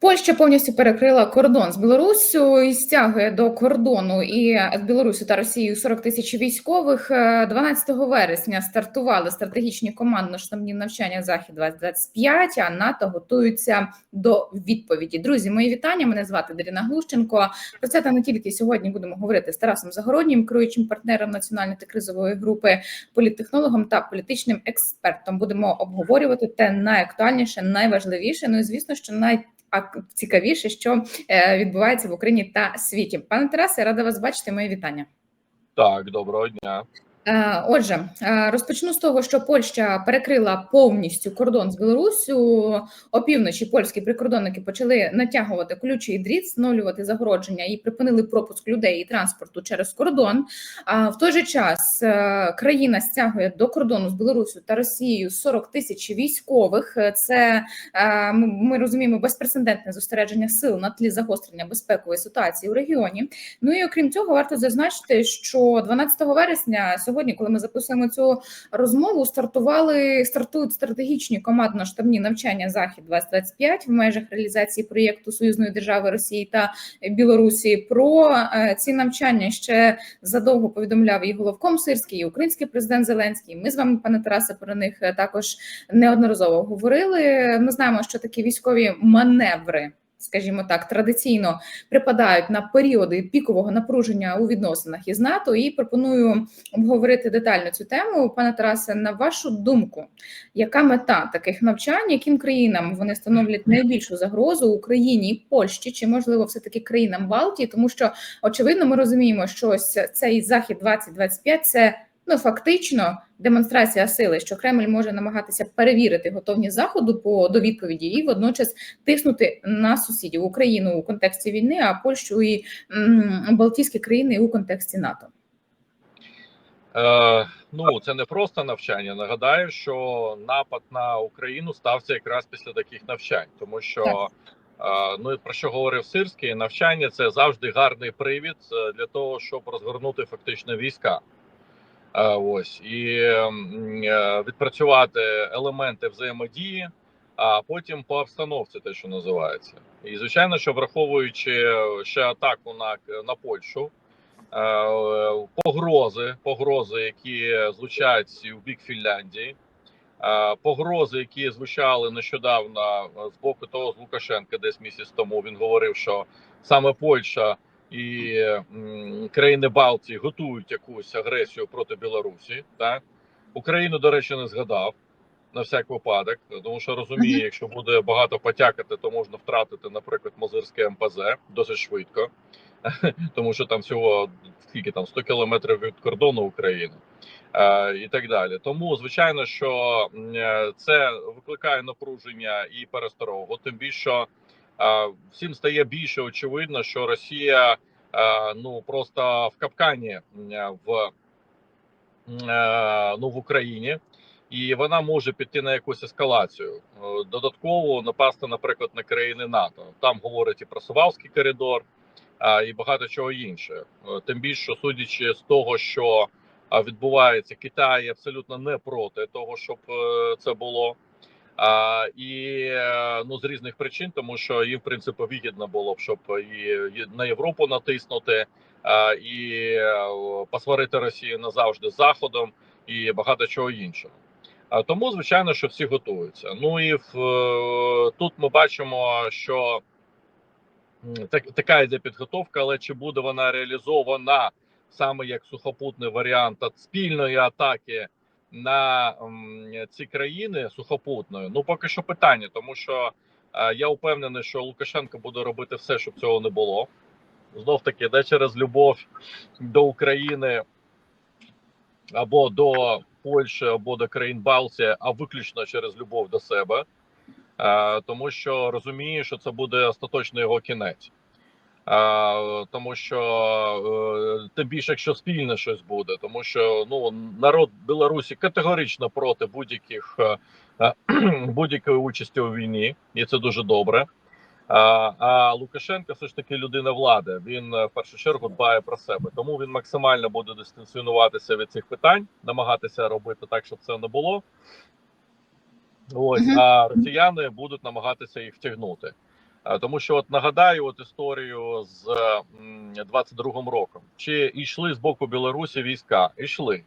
Польща повністю перекрила кордон з Білоруссю і стягує до кордону і з Білорусю та Росією 40 тисяч військових. Е, 12 вересня стартували стратегічні командно-штабні навчання Захід 2025 А НАТО готуються до відповіді. Друзі, мої вітання. Мене звати Даріна Глущенко. Про це та не тільки сьогодні будемо говорити з Тарасом Загороднім, керуючим партнером національної та кризової групи, політтехнологом та політичним експертом. Будемо обговорювати те найактуальніше, найважливіше. Ну і звісно, що най цікавіше, що е, відбувається в Україні та світі. Пане Тарасе, рада вас бачити. Мої вітання. Так, доброго дня. Е, Отже, е, розпочну з того, що Польща перекрила повністю кордон з Білоруссю. Опівночі польські прикордонники почали натягувати ключий дріт, встановлювати загородження і припинили пропуск людей і транспорту через кордон. А в той же час е, країна стягує до кордону з Білоруссю та Росією 40 тисяч військових. Це ми розуміємо безпрецедентне зосередження сил на тлі загострення безпекової ситуації у регіоні. Ну і окрім цього, варто зазначити, що 12 вересня, сьогодні, коли ми записуємо цю розмову, стартували стартують стратегічні командно-штабні навчання Захід 2025 в межах реалізації проєкту союзної держави Росії та Білорусі. Про е, ці навчання ще задовго повідомляв і головком Сирський, і український президент Зеленський. Ми з вами, пане Тарасе, про них е, також неодноразово говорили. Ми знаємо, що такі військові маневри. Скажімо так, традиційно припадають на періоди пікового напруження у відносинах із НАТО, і пропоную обговорити детально цю тему. Пане Тарасе, на вашу думку, яка мета таких навчань, яким країнам вони становлять найбільшу загрозу Україні і Польщі, чи можливо все таки країнам Балтії? Тому що очевидно, ми розуміємо, що ось цей захід 2025 – це ну фактично демонстрація сили, що Кремль може намагатися перевірити готовність заходу по до відповіді і водночас тиснути на сусідів Україну у контексті війни, а Польщу і м, Балтійські країни у контексті НАТО. Е, ну це не просто навчання. Нагадаю, що напад на Україну стався якраз після таких навчань, тому що е, ну і про що говорив Сирський, навчання це завжди гарний привід е, для того, щоб розгорнути фактично війська. Е, ось і е, відпрацювати елементи взаємодії, а потім по обстановці, те, що називається, і звичайно, що враховуючи ще атаку на, на Польщу. е, Погрози, погрози, які звучать в бік Фінляндії, погрози, які звучали нещодавно з боку того з Лукашенка, десь місяць тому він говорив, що саме Польща і країни Балтії готують якусь агресію проти Білорусі. Так Україну, до речі, не згадав на всяк випадок, тому що розуміє, якщо буде багато потякати, то можна втратити, наприклад, Мозирське МПЗ досить швидко, тому що там всього скільки там 100 кілометрів від кордону України. Е, і так далі, тому звичайно, що е, це викликає напруження і пересторогу. Тим більше всім стає більше очевидно, що Росія е, ну просто в капкані е, в е, ну в Україні, і вона може піти на якусь ескалацію. Додатково напасти, наприклад, на країни НАТО. Там говорять і про Сувалський коридор, і багато чого інше. Тим більше, судячи з того, що відбувається, Китай абсолютно не проти того, щоб це було. І е, ну з різних причин, тому що їм в принципі вигідно було б, щоб і, на Європу натиснути, і е, посварити Росію назавжди з заходом і багато чого іншого. А тому, звичайно, що всі готуються. Ну і в е, тут ми бачимо, що так, така йде підготовка, але чи буде вона реалізована саме як сухопутний варіант спільної атаки на ці країни сухопутною? Ну поки що питання, тому що е, я впевнений, що Лукашенко буде робити все, щоб цього не було. Знов таки, де через любов до України або до Польщі, або до країн Балтії, а виключно через любов до себе, е, тому що розуміє, що це буде остаточно його кінець. Тому що е, тим більше, якщо спільне щось буде, тому що ну народ Білорусі категорично проти будь-яких е, е, будь-якої участі у війні, і це дуже добре. А, а Лукашенко все ж таки людина влади. Він в першу чергу дбає про себе, тому він максимально буде дистанціонуватися від цих питань, намагатися робити так, щоб це не було. Ось а росіяни будуть намагатися їх втягнути. Е, Тому що от нагадаю, от історію з м, 22-м роком. Чи йшли з боку Білорусі війська? Ішли.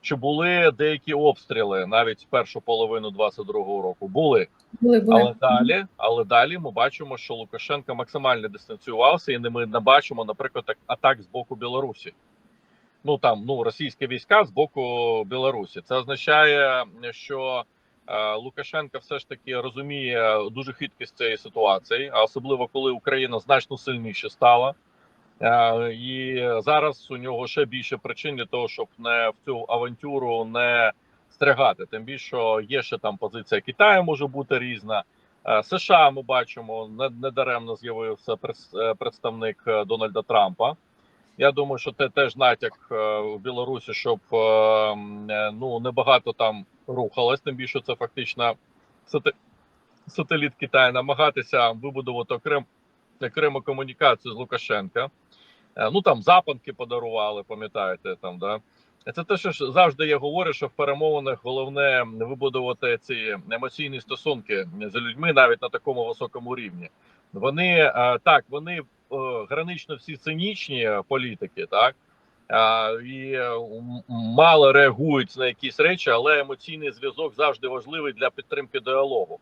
Чи були деякі обстріли навіть першу половину 22-го року? Були. Були, були. Але далі, але далі ми бачимо, що Лукашенко максимально дистанціювався, і ми не бачимо, наприклад, так- атак з боку Білорусі. Ну там ну російські війська з боку Білорусі. Це означає, що е, Лукашенко все ж таки розуміє дуже хиткість цієї ситуації, а особливо коли Україна значно сильніше стала. Е, і зараз у нього ще більше причин для того, щоб не в цю авантюру не стрягати. Тим більше є ще там позиція Китаю може бути різна. Е, США ми бачимо не- недаремно з'явився представник Дональда Трампа. Я думаю, що це теж натяк в Білорусі, щоб ну небагато там рухалось. Тим більше це фактично сателіт Китаю намагатися вибудувати окрем окрему комунікацію з Лукашенка. Е, Ну там запанки подарували, пам'ятаєте там, да. Це те, що ж завжди я говорю, що в перемовинах головне вибудувати ці емоційні стосунки з людьми навіть на такому високому рівні. Вони е, так, вони е, гранично всі цинічні політики, так і е, мало реагують на якісь речі, але емоційний зв'язок завжди важливий для підтримки діалогу.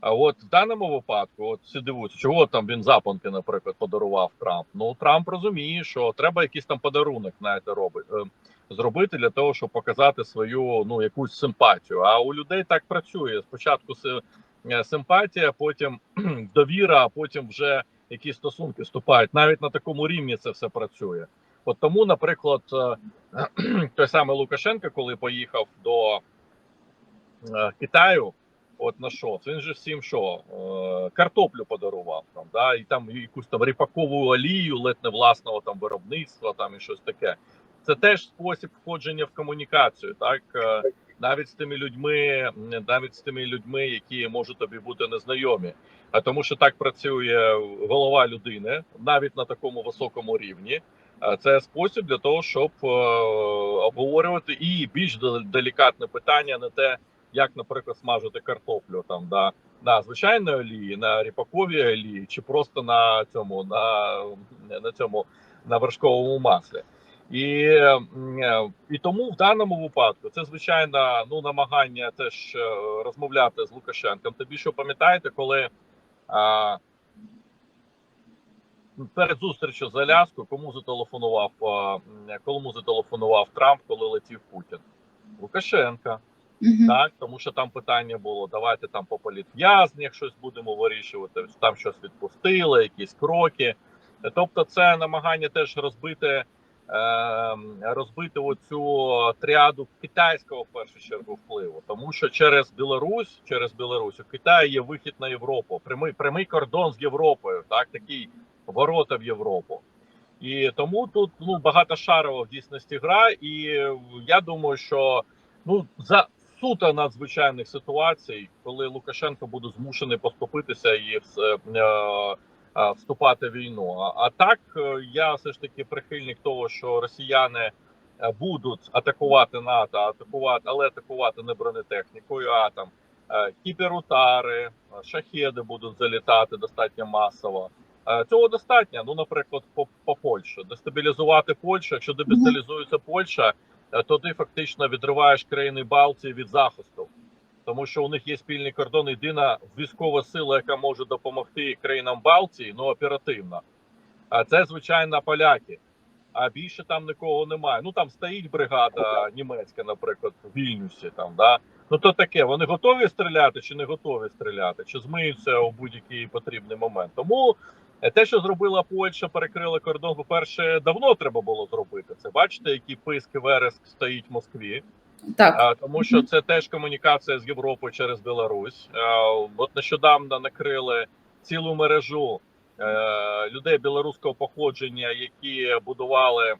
А от в даному випадку, от всі дивуються, чого там він запанки, наприклад, подарував Трамп. Ну Трамп розуміє, що треба якийсь там подарунок знаєте, робить е, зробити для того, щоб показати свою ну якусь симпатію. А у людей так працює. Спочатку е, симпатія, потім довіра, а потім вже якісь стосунки вступають. Навіть на такому рівні це все працює. От тому, наприклад, е, той самий Лукашенко, коли поїхав до е, Китаю. От на що? Він же всім що е, картоплю подарував там, да, і там якусь там ріпакову олію, ледь не власного там виробництва, там і щось таке. Це теж спосіб входження в комунікацію, так навіть з тими людьми, навіть з тими людьми, які можуть тобі бути незнайомі. А тому, що так працює голова людини, навіть на такому високому рівні. Е, Це спосіб для того, щоб е, обговорювати і більш делікатне питання, не те, як, наприклад, смажити картоплю там да на звичайної олії, на ріпаковій олії, чи просто на цьому на, на цьому на вершковому маслі. І, е, і тому в даному випадку це звичайно ну намагання теж розмовляти з Лукашенком. Тобі що пам'ятаєте, коли перед зустрічю з Аляскою, кому зателефонував кому зателефонував Трамп, коли летів Путін? Лукашенка. Мгм. Так, тому що там питання було: давайте там по політв'язнях щось будемо вирішувати. Там щось відпустили, якісь кроки. Тобто, це намагання теж розбити, е, розбити оцю тріаду китайського в першу чергу впливу, тому що через Білорусь, через Білорусь у Китаї є вихід на Європу, прямий прямий кордон з Європою, так такий ворота в Європу. І тому тут ну багатошарова в дійсності гра, і я думаю, що ну за суто надзвичайних ситуацій, коли Лукашенко буде змушений поступитися і вс- е, е, вступати в війну. А, так е, я все ж таки прихильник того, що росіяни е, будуть атакувати НАТО, атакувати, але атакувати не бронетехнікою, а там е, кіберутари, е, шахеди будуть залітати достатньо масово. Е, Цього достатньо. Ну, наприклад, по, по Польщі дестабілізувати Польщу. Якщо дестабілізується Польща, е, то ти фактично відриваєш країни Балтії від захисту, тому що у них є спільний кордон. Єдина військова сила, яка може допомогти країнам Балтії, ну оперативно. А це звичайно поляки. А більше там нікого немає. Ну там стоїть бригада німецька, наприклад, в Вільнюсі. Там да ну то таке. Вони готові стріляти чи не готові стріляти, чи змиються у будь-який потрібний момент. Тому е, те, що зробила Польща, перекрила кордон. По перше, давно треба було зробити це. Бачите, який писк і вереск стоїть в Москві. Так. А, тому що це теж комунікація з Європою через Білорусь. А, от нещодавно накрили цілу мережу е, людей білоруського походження, які будували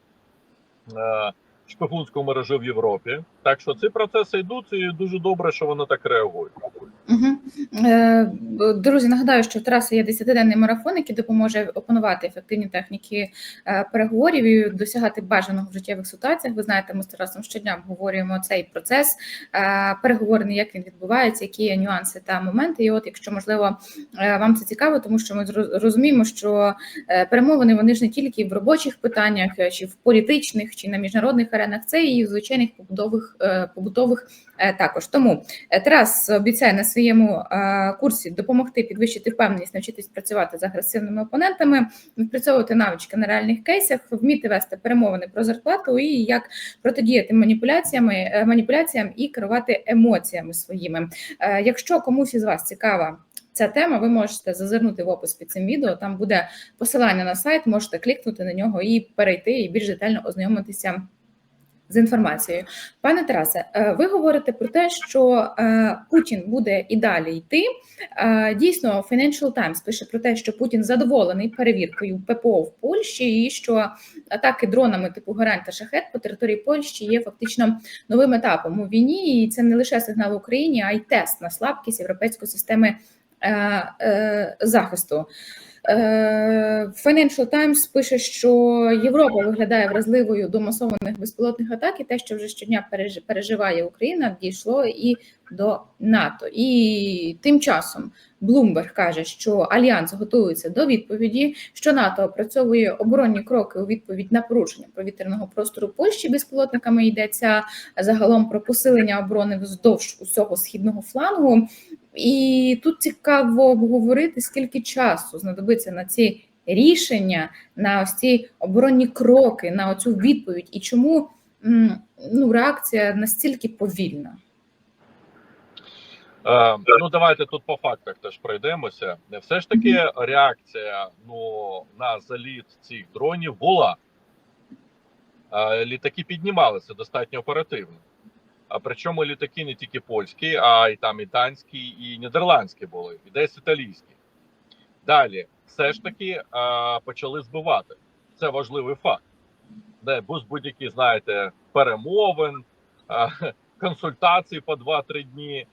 е, шпигунську мережу в Європі. Так що ці процеси йдуть, і дуже добре, що вони так реагують. Угу. Друзі, нагадаю, що в Тараса є 10-денний марафон, який допоможе опанувати ефективні техніки е, переговорів і досягати бажаного в життєвих ситуаціях. Ви знаєте, ми з Тарасом щодня обговорюємо цей процес е, переговорний, як він відбувається, які є нюанси та моменти. І от, якщо можливо вам це цікаво, тому що ми розуміємо, що перемовини вони ж не тільки в робочих питаннях, чи в політичних, чи на міжнародних аренах, це і в звичайних побутових е, побутових е, також. Тому Е, Тарас обіцяє на своєму е, курсі допомогти підвищити впевненість, навчитись працювати з агресивними опонентами, відпрацьовувати навички на реальних кейсах, вміти вести перемовини про зарплату і як протидіяти маніпуляціями, е, маніпуляціям і керувати емоціями своїми. Е, Якщо комусь із вас цікава. Ця тема, ви можете зазирнути в опис під цим відео. Там буде посилання на сайт, можете клікнути на нього і перейти і більш детально ознайомитися з інформацією. Пане Тарасе, е, ви говорите про те, що е, Путін буде і далі йти. Е, Дійсно, Financial Times пише про те, що Путін задоволений перевіркою ППО в Польщі, і що атаки дронами типу Гарань та Шахет по території Польщі є фактично новим етапом у війні. І це не лише сигнал Україні, а й тест на слабкість європейської системи захисту. Е, Financial Times пише, що Європа виглядає вразливою до масованих безпілотних атак, і те, що вже щодня переживає Україна, дійшло і до НАТО. І тим часом Блумберг каже, що альянс готується до відповіді, що НАТО опрацьовує оборонні кроки у відповідь на порушення повітряного простору Польщі безпілотниками. Йдеться загалом про посилення оборони вздовж усього східного флангу. І тут цікаво обговорити, скільки часу знадобиться на ці рішення, на ось ці оборонні кроки, на оцю відповідь, і чому ну, реакція настільки повільна. Е, ну давайте тут по фактах теж пройдемося. Все ж таки реакція ну на заліт цих дронів була. Е, літаки піднімалися достатньо оперативно. А причому літаки не тільки польські, а й там і данські, і нідерландські були, і десь італійські. Далі, все ж таки е, почали збивати. Це важливий факт. Де будь-які, знаєте, перемовин, е, консультацій по 2-3 дні е,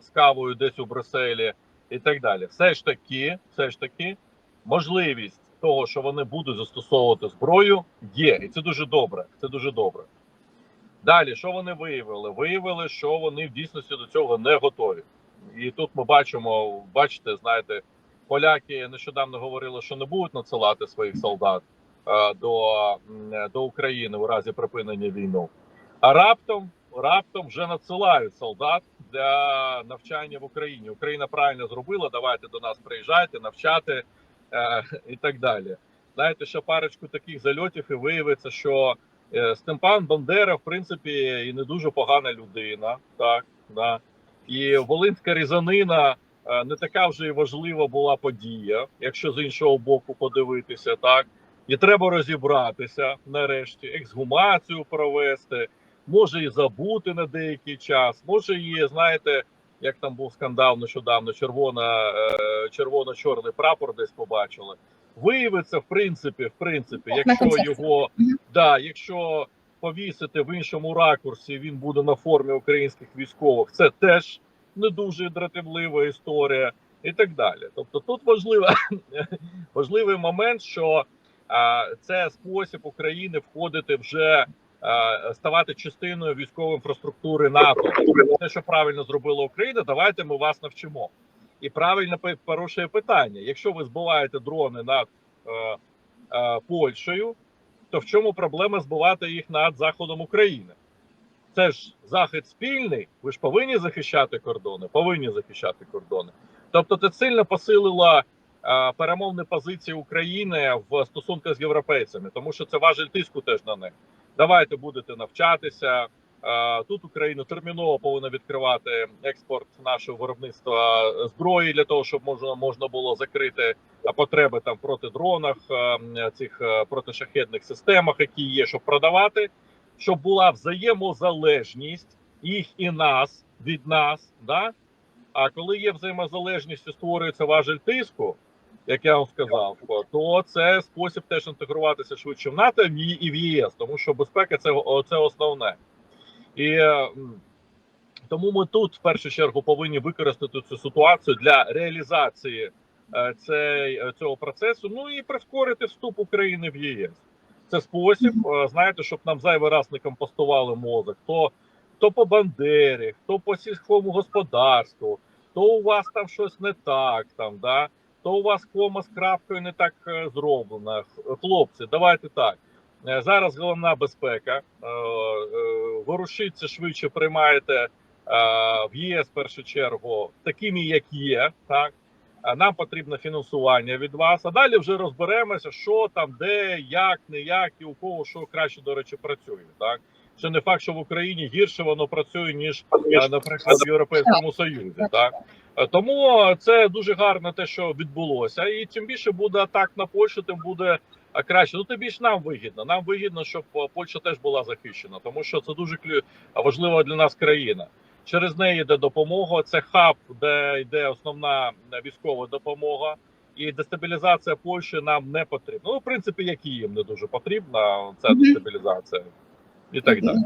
з кавою десь у Брюсселі і так далі. Все ж таки, все ж таки, можливість того, що вони будуть застосовувати зброю, є, і це дуже добре. Це дуже добре. Далі, що вони виявили? Виявили, що вони в дійсності до цього не готові. І тут ми бачимо, бачите, знаєте, поляки нещодавно говорили, що не будуть надсилати своїх солдат е, до, м, до України у разі припинення війни. А раптом, раптом вже надсилають солдат для навчання в Україні. Україна правильно зробила. Давайте до нас приїжджайте, навчати е, і так далі. Знаєте, ще парочку таких зальотів, і виявиться, що е, Степан Бандера, в принципі, і не дуже погана людина. Так, да. І Волинська різанина е, не така вже і важлива була подія, якщо з іншого боку подивитися, так. І треба розібратися нарешті, ексгумацію провести, може і забути на деякий час, може і знаєте, як там був скандал нещодавно, червона, е, червоно-чорний прапор десь побачили. Виявиться, в принципі, в принципі, якщо його да, якщо повісити в іншому ракурсі, він буде на формі українських військових. Це теж не дуже дратівлива історія, і так далі. Тобто, тут важлива, важливий момент, що а, це спосіб України входити вже ставати частиною військової інфраструктури НАТО. Те, що правильно зробила Україна, давайте ми вас навчимо. І правильно порушує питання: якщо ви збиваєте дрони над е, е, Польщею, то в чому проблема збивати їх над заходом України? Це ж захід спільний. Ви ж повинні захищати кордони, повинні захищати кордони. Тобто, це сильно посилила е, перемовні позиції України в стосунках з європейцями, тому що це важель тиску теж на них. Давайте будете навчатися. Е, Тут Україна терміново повинна відкривати експорт нашого виробництва зброї для того, щоб можна можна було закрити е, потреби там в протидронах, е, цих протишахедних системах, які є, щоб продавати, щоб була взаємозалежність їх і нас від нас. Да? А коли є взаємозалежність і створюється важель тиску, як я вам сказав, то це спосіб теж інтегруватися швидше в НАТО і в ЄС, тому що безпека це, це основне. І тому ми тут в першу чергу повинні використати цю ситуацію для реалізації е, цей, е, цього процесу. Ну і прискорити вступ України в ЄС. Це спосіб, е, знаєте, щоб нам зайвий раз не компостували мозок. То, то по Бандері, то по сільському господарству, то у вас там щось не так, там, да? то у вас кома з крапкою не так зроблена. Хлопці, давайте так. Е, Зараз головна безпека. Е, е, Ворушіться швидше приймаєте в ЄС в першу чергу такими, як є. Так нам потрібно фінансування від вас. А далі вже розберемося, що там, де, як, не як і у кого що краще, до речі, працює. Так ще не факт, що в Україні гірше воно працює ніж, наприклад, в Європейському Союзі. Так тому це дуже гарно те, що відбулося, і чим більше буде атак на Польщу, тим буде а краще. Ну тобі більше нам вигідно. Нам вигідно, щоб е, Польща теж була захищена, тому що це дуже важлива для нас країна. Через неї йде допомога. Це хаб, де йде основна е, військова допомога, і дестабілізація Польщі нам не потрібна. Ну, в принципі, як і їм не дуже потрібна ця дестабілізація і так далі.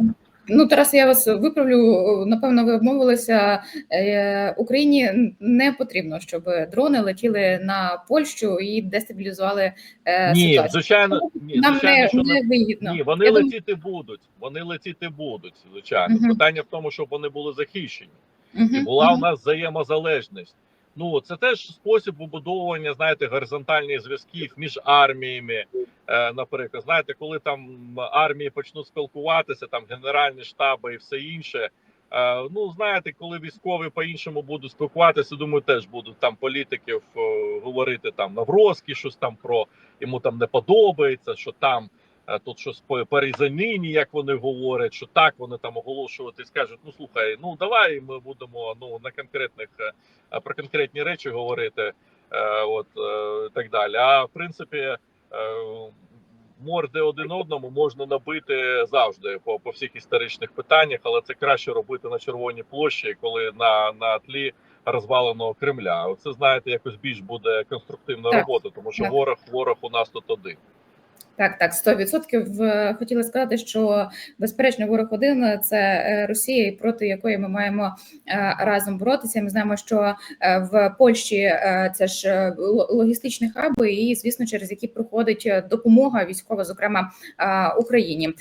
Ну, Тарас, я вас виправлю. Напевно, ви обмовилися. Е, Україні не потрібно, щоб дрони летіли на Польщу і дестабілізували е, Ні, ситуацію. звичайно, ні, Нам звичайно, не, не не вигідно. Ні, вони Я думаю- летіти будуть. Вони летіти будуть, звичайно. Мгм. Питання в тому, щоб вони були захищені, Мгм, і була у нас взаємозалежність. Ну це теж спосіб побудовування, знаєте, горизонтальних зв'язків між арміями. Е, наприклад, знаєте, коли там армії почнуть спілкуватися, там генеральні штаби і все інше. Е, ну знаєте, коли військові по-іншому будуть спілкуватися, думаю, теж будуть там політиків е, говорити там Навроський, щось там про йому там не подобається, що там тут щось по різанині, як вони говорять, що так вони там оголошувати і скажуть: ну слухай, ну давай ми будемо ну на конкретних е, про конкретні речі говорити, е, от е, так далі. А в принципі, е, морди один одному можна набити завжди по, по всіх історичних питаннях, але це краще робити на червоній площі, коли на, на тлі розваленого Кремля. Оце знаєте, якось більш буде конструктивна робота, тому що ворог ворог у нас тут один. Так, так, 100%. Е, Хотіла сказати, що безперечно ворог один це е, Росія, проти якої ми маємо е, разом боротися. Ми знаємо, що е, в Польщі це ж логістичні хаби, і звісно, через які проходить допомога військова, зокрема Україні.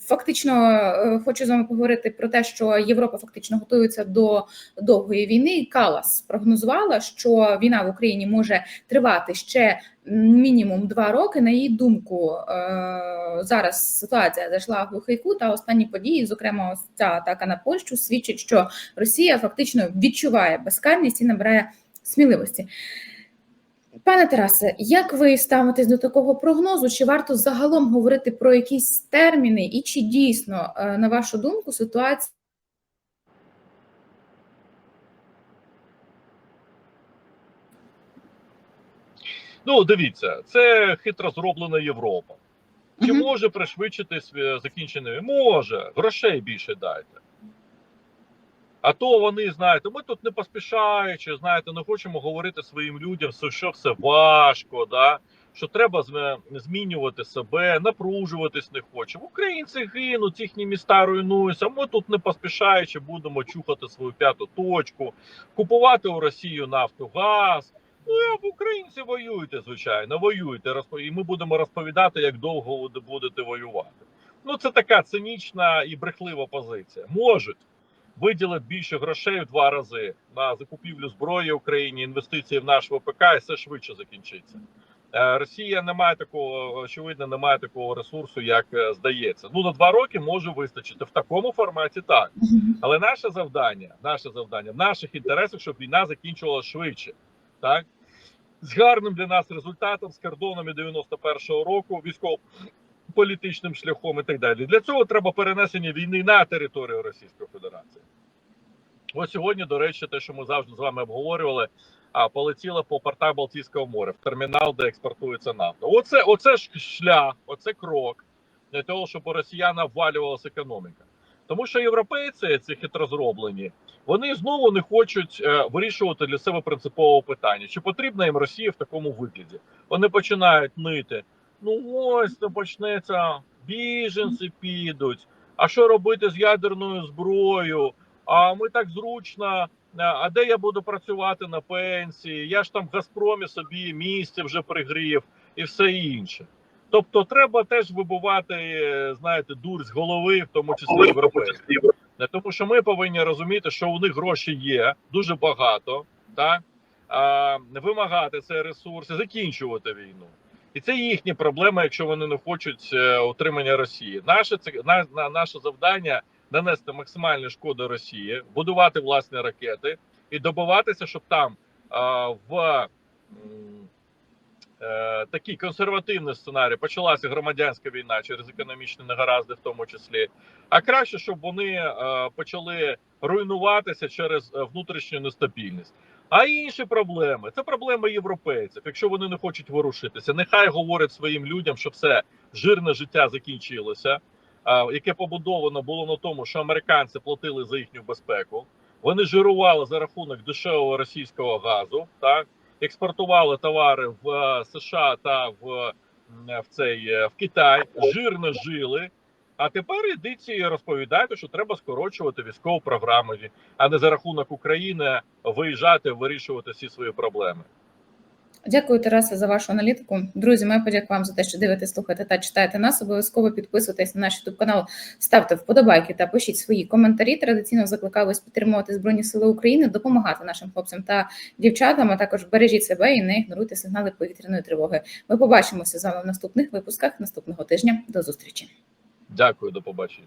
Фактично хочу з вами поговорити про те, що Європа фактично готується до довгої війни. Калас прогнозувала, що війна в Україні може тривати ще мінімум два роки. На її думку, е, зараз ситуація зайшла в глухий кут, а останні події, зокрема, ось ця атака на Польщу, свідчить, що Росія фактично відчуває безкарність і набирає сміливості. Пане Тарасе, як ви ставитесь до такого прогнозу? Чи варто загалом говорити про якісь терміни, і чи дійсно, е, на вашу думку, ситуація? Ну дивіться, це хитро зроблена Європа. Чи Мгм. може пришвидшити закінчення? Може, грошей більше дайте. А то вони, знаєте, ми тут не поспішаючи, знаєте, не хочемо говорити своїм людям, що все важко, да? що треба змінювати себе, напружуватись не хочемо. Українці гинуть, їхні міста руйнуються. Ми тут не поспішаючи будемо чухати свою п'яту точку, купувати у Росію нафту, газ. Ну, українці воюйте, звичайно, воюйте. розпо- І ми будемо розповідати, як довго ви будете воювати. Ну, це така цинічна і брехлива позиція. Можуть виділити більше грошей в два рази на закупівлю зброї Україні, інвестиції в наш ВПК, і все швидше закінчиться. Е, Росія не має такого, очевидно, не має такого ресурсу, як е, здається. Ну на два роки може вистачити в такому форматі, так. Але наше завдання, наше завдання в наших інтересах, щоб війна закінчувалася швидше, так з гарним для нас результатом, з кордонами 91-го року, військово-політичним шляхом і так далі. Для цього треба перенесення війни на територію Російської Федерації. Ось сьогодні, до речі, те, що ми завжди з вами обговорювали, а полетіла по портах Балтійського моря в термінал, де експортується нафта. Оце, оце ж шлях, оце крок для того, щоб у росіян обвалювалася економіка. Тому що європейці, ці хитрозроблені, вони знову не хочуть е, вирішувати для себе принципове питання, чи потрібна їм Росія в такому вигляді. Вони починають нити. Ну ось то почнеться, біженці підуть, А що робити з ядерною зброєю? А ми так зручно. а, А де я буду працювати на пенсії? Я ж там в Газпромі собі місце вже пригрів і все інше. Тобто, треба теж вибивати, е, знаєте, дур з голови, в тому числі європейських. Не Тому що ми повинні розуміти, що у них гроші є дуже багато, так? А, вимагати цей ресурс закінчувати війну. І це їхні проблеми, якщо вони не хочуть е, утримання Росії. Наше це на, на наше завдання нанести максимальну шкоду Росії, будувати власні ракети і добиватися, щоб там а, в е, такий консервативний сценарій почалася громадянська війна через економічні негаразди, в тому числі. А краще, щоб вони е, почали руйнуватися через е, внутрішню нестабільність. А інші проблеми це проблеми європейців. Якщо вони не хочуть ворушитися, нехай говорять своїм людям, що все жирне життя закінчилося, яке побудовано було на тому, що американці платили за їхню безпеку. Вони жирували за рахунок дешевого російського газу, так експортували товари в е, США та в, в цей е, в Китай, жирно жили. А тепер ідіть і розповідайте, що треба скорочувати військову програму, а не за рахунок України виїжджати, вирішувати всі свої проблеми. Дякую, Тарасе, за вашу аналітику. Друзі, моя подяка вам за те, що дивитесь, слухаєте та читаєте нас. Обов'язково підписуйтесь на наш YouTube канал, ставте вподобайки та пишіть свої коментарі. Традиційно закликаю вас підтримувати Збройні Сили України, допомагати нашим хлопцям та дівчатам. А також бережіть себе і не ігноруйте сигнали повітряної тривоги. Ми побачимося з вами в наступних випусках наступного тижня. До зустрічі. Дякую, до побачення.